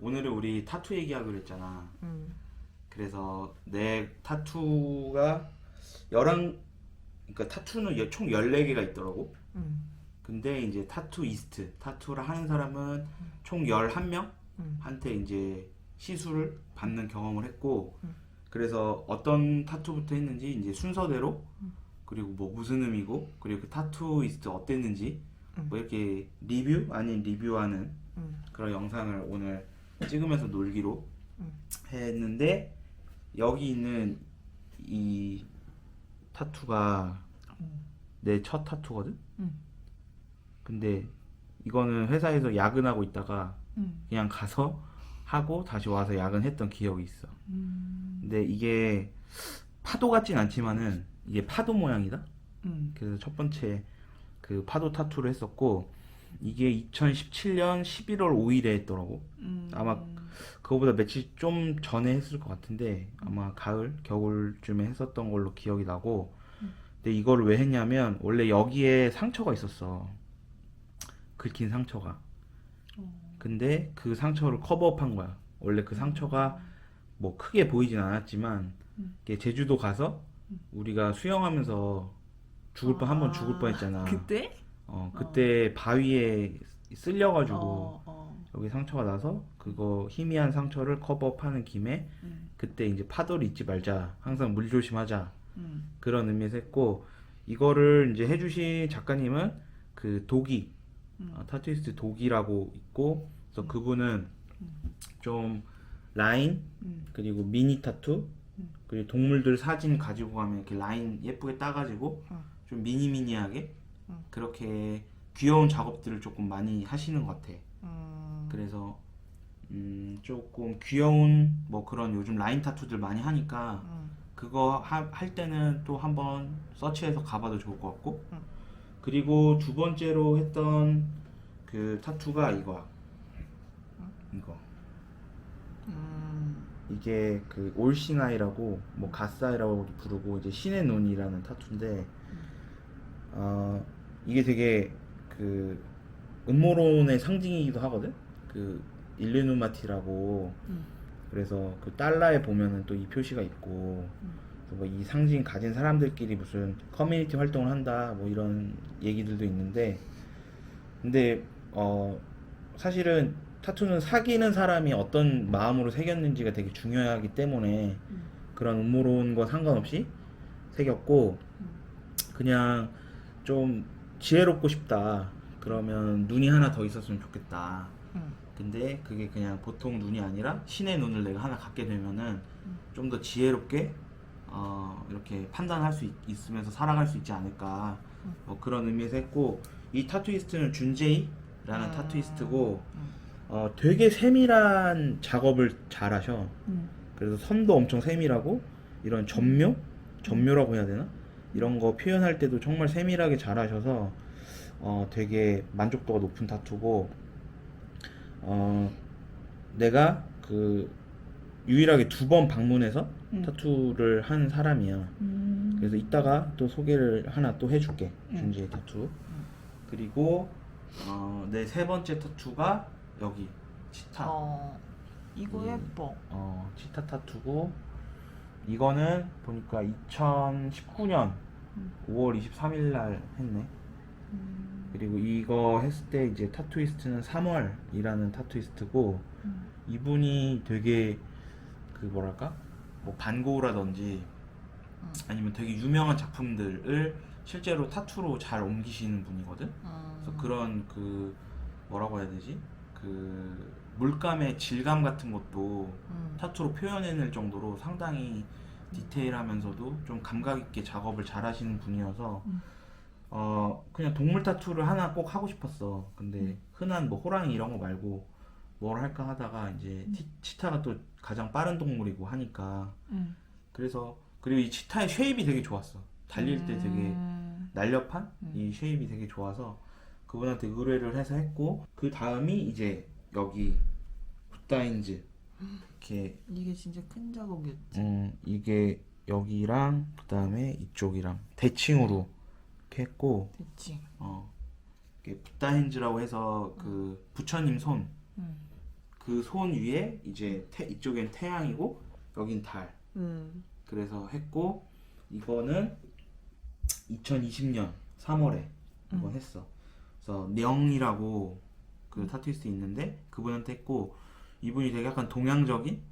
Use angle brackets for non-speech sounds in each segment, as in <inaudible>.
오늘은 우리 타투 얘기하기로 했잖아. 음. 그래서 내 타투가 열한 그러니까 타투는 여- 총 14개가 있더라고. 음. 근데 이제 타투이스트, 타투를 하는 사람은 총 11명 음. 한테 이제 시술을 받는 경험을 했고 음. 그래서 어떤 타투부터 했는지 이제 순서대로 음. 그리고 뭐 무슨 의미고 그리고 그 타투이스트 어땠는지 음. 뭐 이렇게 리뷰 아닌 리뷰하는 음. 그런 영상을 오늘 찍으면서 놀기로 음. 했는데 여기 있는 이 타투가 음. 내첫 타투거든. 음. 근데 이거는 회사에서 야근하고 있다가 음. 그냥 가서 하고 다시 와서 야근했던 기억이 있어. 음. 근데 이게 파도 같진 않지만은 이게 파도 모양이다. 음. 그래서 첫 번째 그 파도 타투를 했었고 이게 2017년 11월 5일에 했더라고. 음. 아마 그거보다 며칠 좀 전에 했을 것 같은데 아마 가을 겨울쯤에 했었던 걸로 기억이 나고 근데 이거를 왜 했냐면 원래 여기에 상처가 있었어 긁힌 상처가 근데 그 상처를 커버업한 거야 원래 그 상처가 뭐 크게 보이진 않았지만 음. 이게 제주도 가서 우리가 수영하면서 죽을 뻔 한번 죽을 아, 뻔했잖아 그때? 어 그때 바위에 쓸려가지고 어, 어. 여기 상처가 나서 그거 희미한 상처를 커버업하는 김에 음. 그때 이제 파도를 잊지 말자 항상 물 조심하자 음. 그런 의미에서 했고 이거를 이제 해주신 작가님은 그 독이 음. 어, 타투이스트 독이라고 있고 그래서 그분은 좀 라인 음. 그리고 미니 타투 음. 그리고 동물들 사진 가지고 가면 이렇게 라인 예쁘게 따가지고 어. 좀 미니미니하게 음. 그렇게 귀여운 작업들을 조금 많이 하시는 것 같아. 음. 그래서 음, 조금 귀여운 뭐 그런 요즘 라인 타투들 많이 하니까 음. 그거 하- 할 때는 또 한번 서치해서 가봐도 좋을 것 같고 음. 그리고 두 번째로 했던 그 타투가 이거야 이거 음. 이게 그 올싱아이라고 뭐 가스아이라고 부르고 이제 신의 눈이라는 타투인데 어 이게 되게 그 음모론의 상징이기도 하거든 그 일레누마티라고 음. 그래서 그 달러에 보면은 또 이 표시가 있고 뭐 이 상징 가진 사람들끼리 무슨 커뮤니티 활동을 한다 뭐 이런 얘기들도 있는데 근데 어 사실은 타투는 사귀는 사람이 어떤 마음으로 새겼는지가 되게 중요하기 때문에 음. 그런 음모론과 상관없이 새겼고 그냥 좀 지혜롭고 싶다 그러면 눈이 하나 더 있었으면 좋겠다 음. 근데 그게 그냥 보통 눈이 아니라 신의 눈을 내가 하나 갖게 되면은 음. 좀더 지혜롭게 어, 이렇게 판단할 수 있, 있으면서 살아갈 수 있지 않을까 음. 뭐 그런 의미에서 했고 이 타투이스트는 준제이라는 아. 타투이스트고 음. 어, 되게 세밀한 작업을 잘하셔 음. 그래서 선도 엄청 세밀하고 이런 전묘 전묘라고 해야 되나 이런 거 표현할 때도 정말 세밀하게 잘 하셔서 어 되게 만족도가 높은 타투고 어 내가 그 유일하게 두 번 방문해서 음. 타투를 한 사람이야 음. 그래서 이따가 또 소개를 하나 또 해줄게 음. 준지의 타투 그리고 어, 내 세 번째 타투가 여기 치타 어. 이거 음. 예뻐. 어, 치타 타투고 이거는 보니까 2019년 음. 5월 23일 날 했네. 음. 그리고 이거 했을 때 이제 타투이스트는 3월이라는 타투이스트고 음. 이분이 되게 그 뭐랄까? 뭐 반고우라든지 음. 아니면 되게 유명한 작품들을 실제로 타투로 잘 옮기시는 분이거든. 음. 그래서 그런 그 뭐라고 해야 되지? 그 물감의 질감 같은 것도 음. 타투로 표현해낼 정도로 상당히 디테일하면서도 좀 감각 있게 작업을 잘 하시는 분이어서 음. 어 그냥 동물 타투를 하나 꼭 하고 싶었어. 근데 음. 흔한 뭐 호랑이 이런 거 말고 뭘 할까 하다가 이제 음. 티- 치타가 또 가장 빠른 동물이고 하니까 음. 그래서 그리고 이 치타의 쉐입이 되게 좋았어. 달릴 때 되게 음. 날렵한 음. 이 쉐입이 되게 좋아서 그분한테 의뢰를 해서 했고 그 다음이 이제 여기 굿다인즈 이렇게 이게 진짜 큰 작업이었지. 음 이게 여기랑 그 다음에 이쪽이랑 대칭으로 이렇게 했고 됐지. 어 이게 굿다인즈라고 해서 그 부처님 손 음. 그 손 위에 이제 태, 이쪽엔 태양이고 여긴 달. 음. 그래서 했고 이거는 2020년 3월에 이건 했어. 그래서 령이라고 그 타투이스트 있는데 그분한테 했고 이분이 되게 약간 동양적인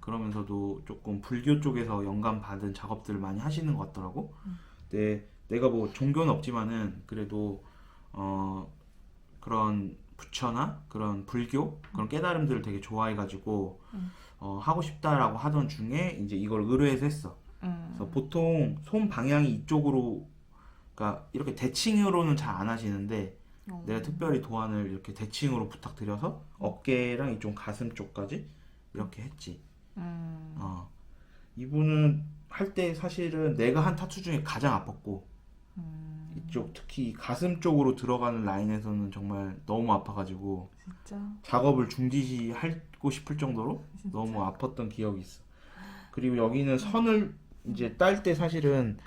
그러면서도 조금 불교 쪽에서 영감 받은 작업들을 많이 하시는 것 같더라고. 근데 내가 뭐 종교는 없지만은 그래도 어 그런 부처나 그런 불교 그런 깨달음들을 되게 좋아해가지고 어, 하고 싶다라고 하던 중에 이제 이걸 의뢰해서 했어. 음. 그래서 보통 손 방향이 이쪽으로 그러니까 이렇게 대칭으로는 잘 안 하시는데 어. 내가 특별히 도안을 이렇게 대칭으로 부탁드려서 어깨랑 이쪽 가슴 쪽까지 이렇게 했지. 음. 어. 이분은 할 때 사실은 내가 한 타투 중에 가장 아팠고 음. 이쪽 특히 이 가슴 쪽으로 들어가는 라인에서는 정말 너무 아파가지고 진짜. 작업을 중지하고 싶을 정도로 진짜? 너무 아팠던 기억이 있어. 그리고 여기는 선을 이제 딸 때 사실은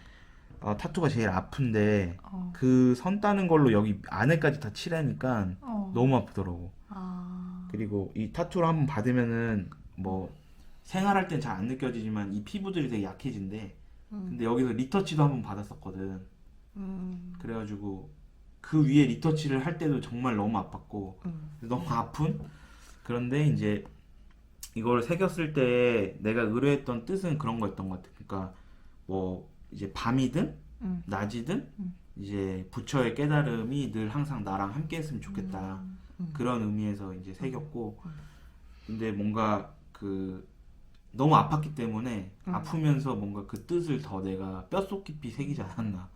아, 타투가 제일 아픈데 어. 그 선 따는 걸로 여기 안에까지 다 칠하니까 어. 너무 아프더라고. 아. 그리고 이 타투를 한번 받으면은 뭐 생활할 땐 잘 안 느껴지지만 이 피부들이 되게 약해진대. 음. 근데 여기서 리터치도 한번 받았었거든. 음. 그래가지고 그 위에 리터치를 할 때도 정말 너무 아팠고 음. 너무 아픈 그런데 이제 이걸 새겼을 때 내가 의뢰했던 뜻은 그런 거였던 것 같아. 그러니까 뭐 이제 밤이든 음. 낮이든 음. 이제 부처의 깨달음이 늘 항상 나랑 함께 했으면 좋겠다. 음. 그런 의미에서 이제 새겼고 음. 근데 뭔가 그 너무 아팠기 때문에 음. 아프면서 뭔가 그 뜻을 더 내가 뼛속 깊이 새기지 않았나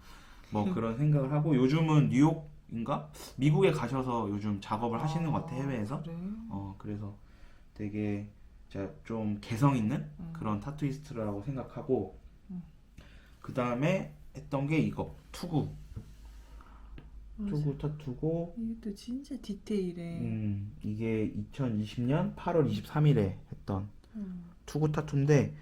뭐 <laughs> 그런 생각을 하고 요즘은 뉴욕인가 미국에 가셔서 요즘 작업을 하시는 것 같아 해외에서 그래? 어 그래서 되게 좀 개성 있는 음. 그런 타투이스트라고 생각하고 음. 그 다음에 했던 게 이거 투구. 투구 타투고 이것도 진짜 디테일해. 음 이게 2020년 8월 23일에 했던 음. 투구 타투인데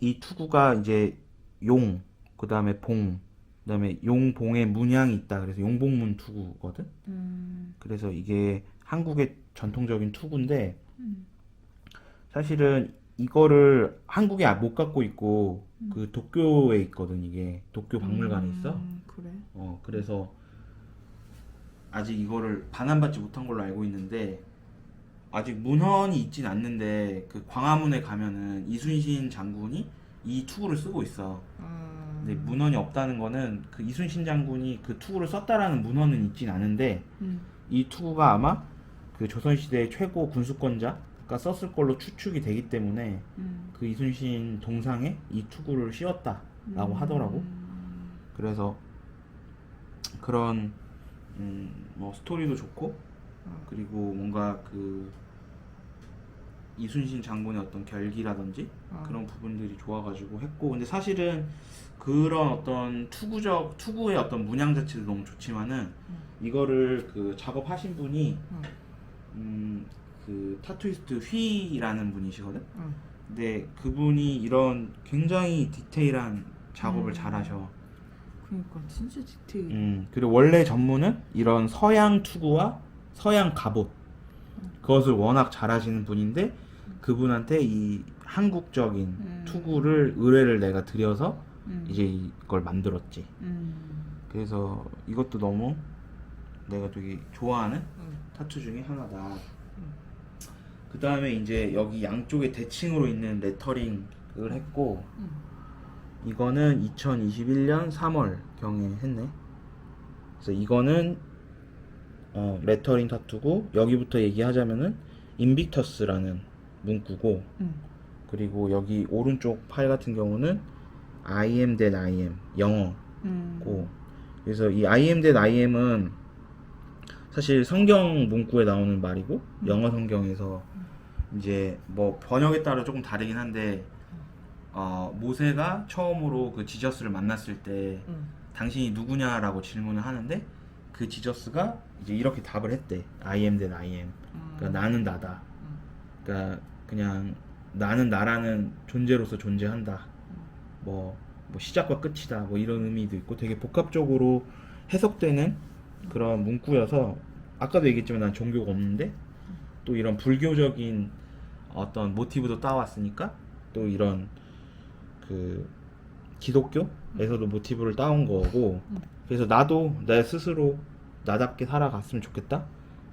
이 투구가 이제 용 그 다음에 봉 그 다음에 용봉에 문양이 있다 그래서 용봉문 투구거든 음. 그래서 이게 한국의 전통적인 투구인데 음. 사실은 이거를 한국에 아, 못 갖고 있고 음. 그 도쿄에 있거든 이게 도쿄 박물관에 있어 음, 그래? 어 그래서 아직 이거를 반환받지 못한 걸로 알고 있는데 아직 문헌이 있진 않는데 그 광화문에 가면은 이순신 장군이 이 투구를 쓰고 있어. 음. 근데 문헌이 없다는 거는 그 이순신 장군이 그 투구를 썼다라는 문헌은 있진 않은데 음. 이 투구가 아마 그 조선시대 최고 군수권자 가 썼을 걸로 추측이 되기 때문에 음. 그 이순신 동상에 이 투구를 씌웠다라고 하더라고. 음. 그래서 그런 음, 뭐 스토리도 좋고 그리고 뭔가 그 이순신 장군의 어떤 결기라든지 어. 그런 부분들이 좋아가지고 했고 근데 사실은 그런 어떤 투구적 투구의 어떤 문양 자체도 너무 좋지만은 이거를 그 작업하신 분이 음. 음, 그 타투이스트 휘라는 분이시거든. 음. 근데 그분이 이런 굉장히 디테일한 작업을 음. 잘하셔. 그러니까 진짜 디테일. 음, 그리고 원래 전문은 이런 서양 투구와 서양 갑옷 그것을 워낙 잘하시는 분인데 그분한테 이 한국적인 음. 투구를 의뢰를 내가 드려서 음. 이제 이걸 만들었지. 음. 그래서 이것도 너무 내가 되게 좋아하는 음. 타투 중에 하나다. 그 다음에 이제 여기 양쪽에 대칭으로 있는 레터링을 했고 음. 이거는 2021년 3월 경에 했네. 그래서 이거는 어, 레터링 타투고 여기부터 얘기하자면은 인빅터스라는 문구고 음. 그리고 여기 오른쪽 팔 같은 경우는 I am that I am 영어고 음. 그래서 이 I am that I am은 사실 성경 문구에 나오는 말이고 영어 성경에서 이제 뭐 번역에 따라 조금 다르긴 한데 어, 모세가 처음으로 그 지저스를 만났을 때 음. 당신이 누구냐라고 질문을 하는데 그 지저스가 이제 이렇게 답을 했대. I am that I am. 그러니까 나는 나다. 음. 그러니까 그냥 나는 나라는 존재로서 존재한다. 뭐, 뭐 시작과 끝이다. 뭐 이런 의미도 있고 되게 복합적으로 해석되는 그런 문구여서 아까도 얘기했지만 난 종교가 없는데 또 이런 불교적인 어떤 모티브도 따왔으니까 또 이런 그 기독교에서도 모티브를 따온 거고 음. 그래서 나도 내 스스로 나답게 살아갔으면 좋겠다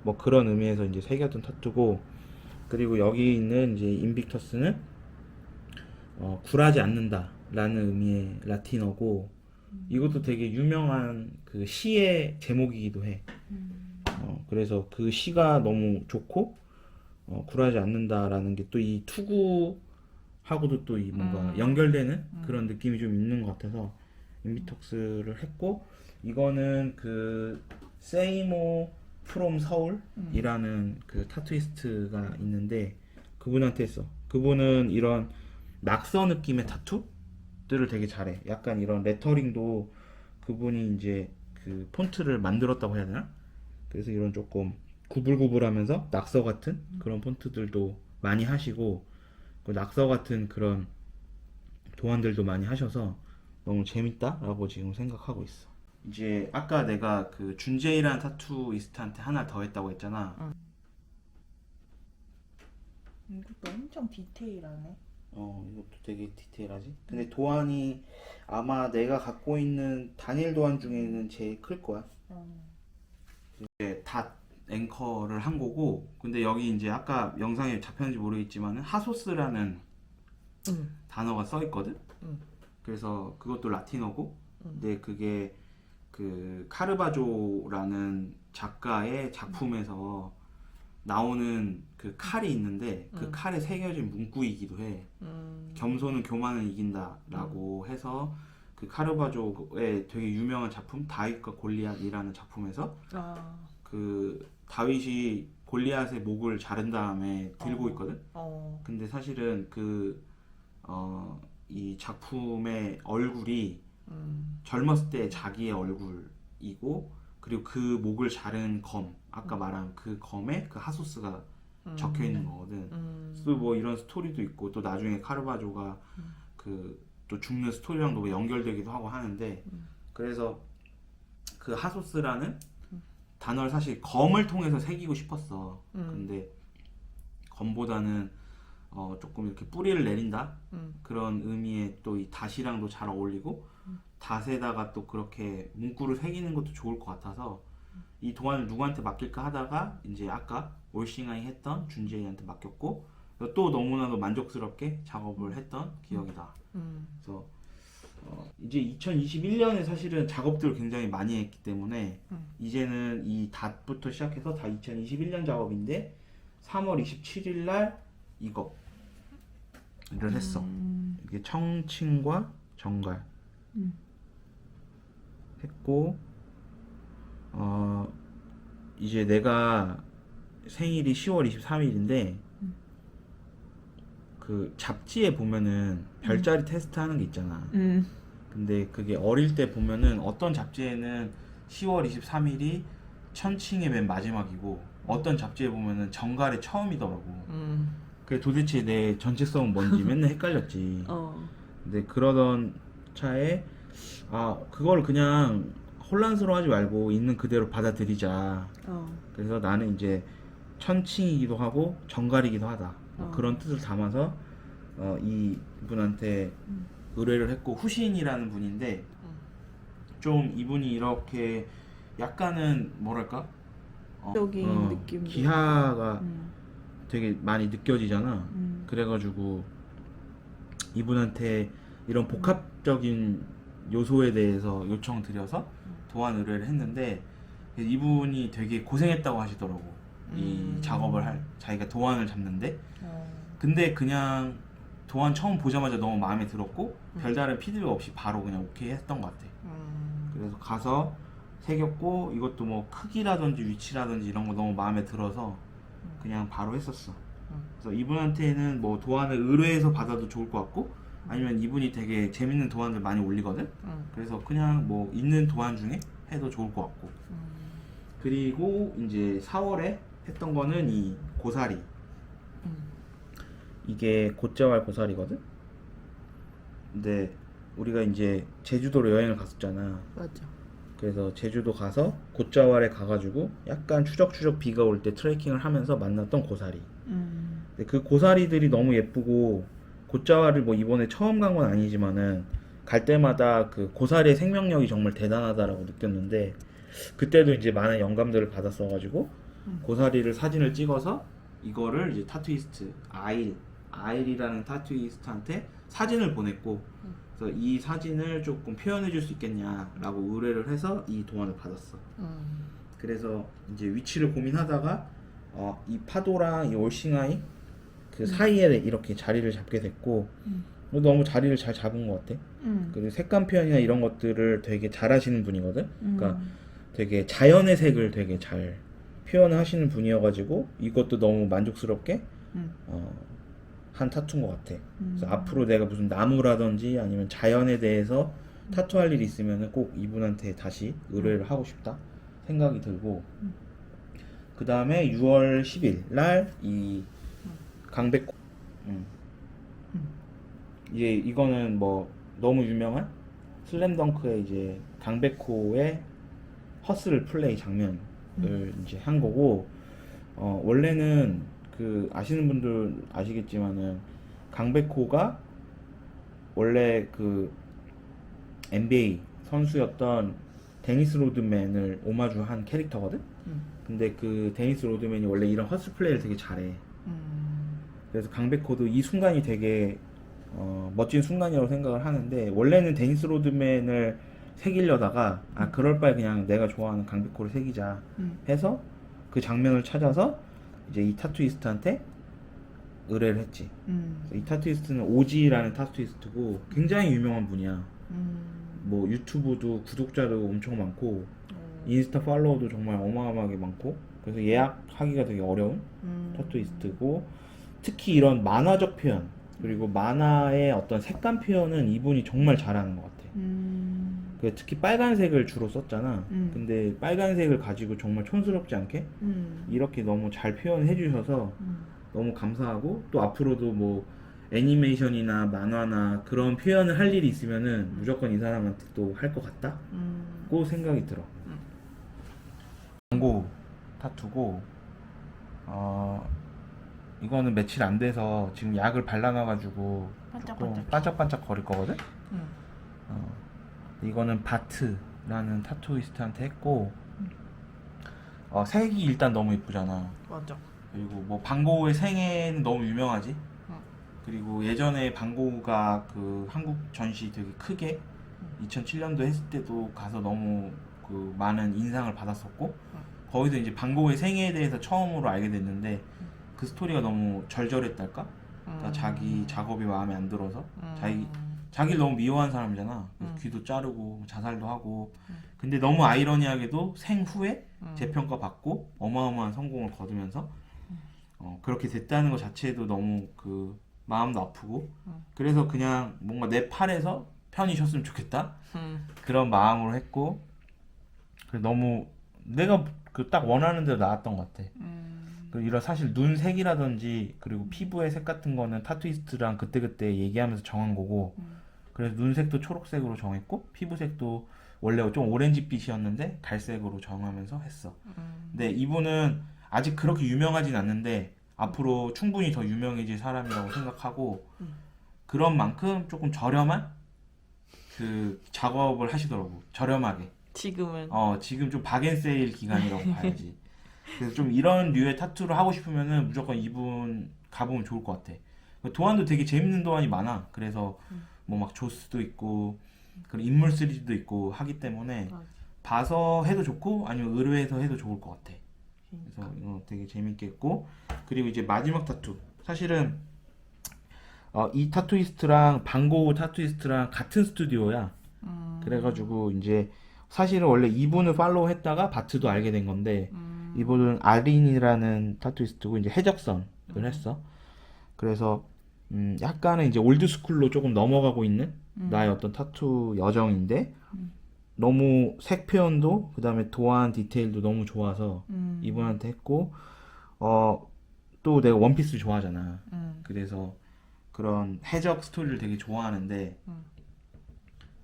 뭐 그런 의미에서 이제 새겼던 타투고 그리고 여기 있는 이제 인빅터스는 어, 굴하지 않는다라는 의미의 라틴어고 이것도 되게 유명한 그 시의 제목이기도 해. 음. 어, 그래서 그 시가 너무 좋고 어, 굴하지 않는다라는 게 또 이 투구하고도 또 이 뭔가 음. 연결되는 음. 그런 느낌이 좀 있는 것 같아서 인비톡스를 했고 이거는 그 세이모 프롬 서울이라는 그 타투이스트가 있는데 그분한테 했어. 그분은 이런 낙서 느낌의 타투들을 되게 잘해. 약간 이런 레터링도 그분이 이제 그 폰트를 만들었다고 해야 되나? 그래서 이런 조금 구불구불하면서 낙서 같은 그런 폰트들도 많이 하시고 그 낙서 같은 그런 도안들도 많이 하셔서 너무 재밌다라고 지금 생각하고 있어. 이제 아까 내가 그 준제이라는 타투이스트한테 하나 더 했다고 했잖아. 이것도 엄청 디테일하네. 어, 이것도 되게 디테일하지. 근데 도안이 아마 내가 갖고 있는 단일 도안 중에는 제일 클 거야. 어. 이제 닷 앵커를 한 거고, 근데 여기 이제 아까 영상에 잡혔는지 모르겠지만은 하소스라는 응. 단어가 써 있거든. 응. 그래서 그것도 라틴어고, 응. 근데 그게 그 카르바조라는 작가의 작품에서 나오는 그 칼이 있는데 그 음. 칼에 새겨진 문구이기도 해. 음. 겸손은 교만을 이긴다라고 해서 그 카르바조의 되게 유명한 작품 다윗과 골리앗이라는 작품에서 아. 그 다윗이 골리앗의 목을 자른 다음에 들고 어. 있거든. 어. 근데 사실은 그 어, 이 작품의 얼굴이 음. 젊었을 때 자기의 얼굴이고 그리고 그 목을 자른 검 아까 말한 그 검에 그 하소스가 적혀 있는 거거든. 음. 또뭐 이런 스토리도 있고 또 나중에 카르바조가 그또 죽는 스토리랑도 뭐 연결되기도 하고 하는데 그래서 그 하소스라는 단어를 사실 검을 통해서 새기고 싶었어. 음. 근데 검보다는 어 조금 이렇게 뿌리를 내린다 음. 그런 의미의 또이 닷이랑도 잘 어울리고 닷에다가 또 그렇게 문구를 새기는 것도 좋을 것 같아서 이 도안을 누구한테 맡길까 하다가 이제 아까 올싱아이 했던 준재이한테 맡겼고 또 너무나도 만족스럽게 작업을 했던 기억이다. 음. 그래서 어, 이제 2021년에 사실은 작업들을 굉장히 많이 했기 때문에 음. 이제는 이 닷부터 시작해서 다 2021년 작업인데 3월 27일 날 이거를 했어. 음. 이게 청칭과 정갈 음. 했고 어 이제 내가 생일이 10월 23일인데 그 잡지에 보면은 별자리 테스트 하는 게 있잖아. 음. 근데 그게 어릴 때 보면은 어떤 잡지에는 10월 23일이 천칭의 맨 마지막이고 어떤 잡지에 보면은 정갈의 처음이더라고. 음. 그게 도대체 내 정체성은 뭔지 <laughs> 맨날 헷갈렸지. 어. 근데 그러던 차에 아 그걸 그냥 혼란스러워하지 말고 있는 그대로 받아들이자. 어. 그래서 나는 이제 천칭이기도 하고 정갈이기도 하다. 뭐 어. 그런 뜻을 담아서 어, 이 분한테 음. 의뢰를 했고 후신이라는 분인데 음. 좀 이분이 이렇게 약간은 뭐랄까 어, 적인 어, 느낌도 기하가 음. 되게 많이 느껴지잖아. 음. 그래가지고 이분한테 이런 복합적인 요소에 대해서 요청드려서 도안 의뢰를 했는데 이분이 되게 고생했다고 하시더라고. 이 음. 작업을 할 자기가 도안을 잡는데 어. 근데 그냥 도안 처음 보자마자 너무 마음에 들었고 음. 별다른 피드백 없이 바로 그냥 오케이 했던 것 같아. 음. 그래서 가서 새겼고 이것도 뭐 크기라든지 위치라든지 이런 거 너무 마음에 들어서 그냥 바로 했었어. 음. 그래서 이분한테는 뭐 도안을 의뢰해서 받아도 좋을 것 같고 아니면 이분이 되게 재밌는 도안을 많이 올리거든. 음. 그래서 그냥 뭐 있는 도안 중에 해도 좋을 것 같고. 음. 그리고 이제 4월에 했던 거는 이 고사리. 음. 이게 곧자왈 고사리거든. 근데 우리가 이제 제주도로 여행을 갔었잖아. 맞아. 그래서 제주도 가서 곶자왈에 가가지고 약간 추적추적 비가 올 때 트레킹을 하면서 만났던 고사리. 음. 근데 그 고사리들이 너무 예쁘고 곶자왈을 뭐 이번에 처음 간 건 아니지만은 갈 때마다 그 고사리의 생명력이 정말 대단하다라고 느꼈는데 그때도 이제 많은 영감들을 받았어가지고 음. 고사리를 사진을 찍어서 이거를 이제 타투이스트 아일 아일이라는 타투이스트한테 사진을 보냈고 그래서 이 사진을 조금 표현해 줄 수 있겠냐라고 의뢰를 해서 이 도안을 받았어. 음. 그래서 이제 위치를 고민하다가 어, 이 파도랑 이 올싱아이 그 사이에 이렇게 자리를 잡게 됐고 음. 너무 자리를 잘 잡은 것 같아. 음. 그리고 색감 표현이나 이런 것들을 되게 잘하시는 분이거든. 그러니까 음. 되게 자연의 색을 되게 잘 표현하시는 분이어가지고 이것도 너무 만족스럽게 음. 어, 한 타투인 것 같아. 그래서 음. 앞으로 내가 무슨 나무라든지 아니면 자연에 대해서 타투할 일이 있으면 꼭 이분한테 다시 의뢰를 하고 싶다 생각이 들고 그 다음에 6월 10일 날 이 강백호 음. 이제 이거는 뭐 너무 유명한 슬램덩크의 이제 강백호의 허스를 플레이 장면을 이제 한 거고 어 원래는 그 아시는 분들 아시겠지만은 강백호가 원래 그 NBA 선수였던 데니스 로드맨을 오마주한 캐릭터거든. 음. 근데 그 데니스 로드맨이 원래 이런 허스 플레이를 되게 잘해. 음. 그래서 강백호도 이 순간이 되게 어, 멋진 순간이라고 생각을 하는데 원래는 데니스 로드맨을 새기려다가 아 그럴 바에 그냥 내가 좋아하는 강백호를 새기자 음. 해서 그 장면을 찾아서 이제 이 타투이스트한테 의뢰를 했지. 음. 이 타투이스트는 오지라는 타투이스트고 굉장히 유명한 분이야. 음. 뭐 유튜브도 구독자도 엄청 많고 어. 인스타 팔로워도 정말 어마어마하게 많고 그래서 예약하기가 되게 어려운 음. 타투이스트고 특히 이런 만화적 표현 그리고 만화의 어떤 색감 표현은 이분이 정말 잘하는 것 같아. 음. 그 특히 빨간색을 주로 썼잖아. 음. 근데 빨간색을 가지고 정말 촌스럽지 않게 음. 이렇게 너무 잘 표현해 주셔서 음. 너무 감사하고 또 앞으로도 뭐 애니메이션이나 만화나 그런 표현을 할 일이 있으면은 무조건 이 사람한테 또 할 것 같다? 음. 고 생각이 들어. 음. 광고 타투고 어 이거는 며칠 안 돼서 지금 약을 발라놔가지고 조금 반짝반짝. 반짝반짝 거릴 거거든. 음. 어, 이거는 바트라는 타투이스트한테 했고 어, 색이 일단 너무 예쁘잖아. 맞아. 그리고 뭐 방고우의 생애는 너무 유명하지. 응. 그리고 예전에 방고우가 그 한국 전시 되게 크게 2007년도 했을 때도 가서 너무 그 많은 인상을 받았었고 거기서 이제 방고우의 생애에 대해서 처음으로 알게 됐는데 그 스토리가 너무 절절했달까? 그러니까 음. 자기 작업이 마음에 안 들어서 음. 자기 자기를 너무 미워한 사람이잖아. 음. 귀도 자르고 자살도 하고. 음. 근데 너무 아이러니하게도 생후에 음. 재평가 받고 어마어마한 성공을 거두면서 어, 그렇게 됐다는 것 자체도 너무 그 마음도 아프고 음. 그래서 그냥 뭔가 내 팔에서 편히 쉬었으면 좋겠다 음. 그런 마음으로 했고 너무 내가 그 딱 원하는 대로 나왔던 것 같아. 음. 그 이런 사실 눈 색이라든지 그리고 피부의 색 같은 거는 타투이스트랑 그때그때 얘기하면서 정한 거고 음. 그래서 눈색도 초록색으로 정했고 피부색도 원래 좀 오렌지빛이었는데 갈색으로 정하면서 했어. 음. 근데 이분은 아직 그렇게 유명하진 않는데 앞으로 충분히 더 유명해질 사람이라고 생각하고 음. 그런 만큼 조금 저렴한 그 작업을 하시더라고. 저렴하게. 지금은 어, 지금 좀 박앤세일 기간이라고 <laughs> 봐야지. 그래서 좀 이런 류의 타투를 하고 싶으면은 무조건 이분 가보면 좋을 것 같아. 도안도 되게 재밌는 도안이 많아. 그래서 뭐 막 조스도 있고 그런 인물 3D도 있고 하기 때문에 맞아. 봐서 해도 좋고 아니면 의뢰해서 해도 좋을 것 같아. 그러니까. 그래서 이거 되게 재밌게 했고 그리고 이제 마지막 타투 사실은 어, 이 타투이스트랑 방고우 타투이스트랑 같은 스튜디오야. 음. 그래가지고 이제 사실은 원래 이분을 팔로우 했다가 바트도 알게 된 건데 음. 이분은 아린이라는 타투이스트고 이제 해적선을 했어. 그래서 음 약간은 이제 올드 스쿨로 조금 넘어가고 있는 음. 나의 어떤 타투 여정인데 음. 너무 색 표현도 그다음에 도안 디테일도 너무 좋아서 음. 이분한테 했고 어 또 내가 원피스 좋아하잖아. 음. 그래서 그런 해적 스토리를 되게 좋아하는데 음.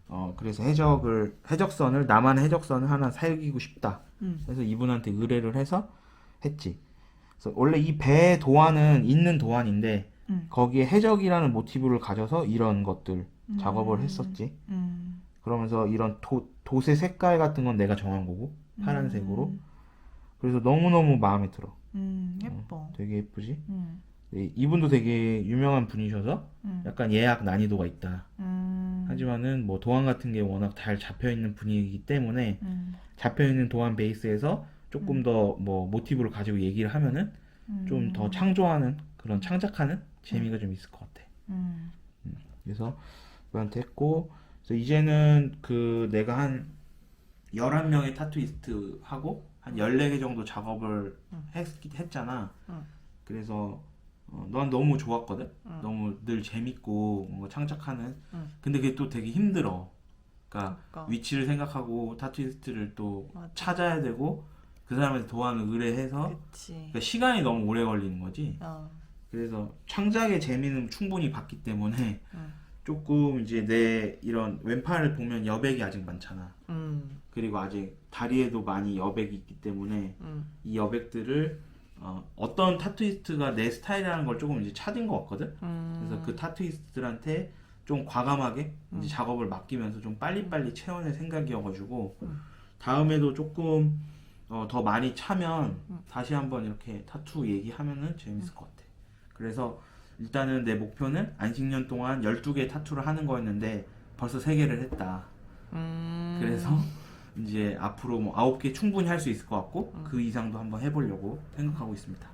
어 그래서 해적을 해적선을 남한 해적선을 하나 사귀고 싶다. 음. 그래서 이분한테 의뢰를 해서 했지. 그래서 원래 이 배 도안은 있는 도안인데 음. 거기에 해적이라는 모티브를 가져서 이런 것들 작업을 했었지. 음. 그러면서 이런 도, 돛의 색깔 같은 건 내가 정한 거고 파란색으로. 그래서 너무너무 마음에 들어. 음. 예뻐. 되게 예쁘지? 음. 네, 이분도 되게 유명한 분이셔서 음. 약간 예약 난이도가 있다. 음. 하지만은 뭐 도안 같은 게 워낙 잘 잡혀 있는 분이기 때문에 음. 잡혀 있는 도안 베이스에서 조금 더뭐 모티브를 가지고 얘기를 하면은 좀더 창조하는 그런 창작하는 재미가 좀 있을 것 같아. 음. 그래서 그한테 했고 그래서 이제는 그 내가 한 11명의 타투이스트 하고 한 14개 정도 작업을 했, 했잖아. 응. 그래서 어, 난 너무 좋았거든. 응. 너무 늘 재밌고 뭔가 창작하는. 응. 근데 그게 또 되게 힘들어. 그러니까 그러니까. 위치를 생각하고 타투이스트를 또 맞아. 찾아야 되고 그 사람한테 도안을 의뢰해서. 그러니까 시간이 너무 오래 걸리는 거지. 어. 그래서 창작의 재미는 충분히 봤기 때문에 응. 조금 이제 내 이런 왼팔을 보면 여백이 아직 많잖아. 음. 그리고 아직 다리에도 많이 여백이 있기 때문에 음. 이 여백들을 어, 어떤 타투이스트가 내 스타일이라는 걸 조금 이제 찾은 것 같거든. 음. 그래서 그 타투이스트들한테 좀 과감하게 이제 작업을 맡기면서 좀 빨리빨리 채워낼 생각이어가지고 다음에도 조금 어, 더 많이 차면 다시 한번 이렇게 타투 얘기하면은 재밌을 것 같아. 그래서 일단은 내 목표는 안식년 동안 12개 타투를 하는 거였는데 벌써 3개를 했다. 음. 그래서 이제 앞으로 뭐 9개 충분히 할 수 있을 것 같고 그 이상도 한번 해보려고 생각하고 있습니다.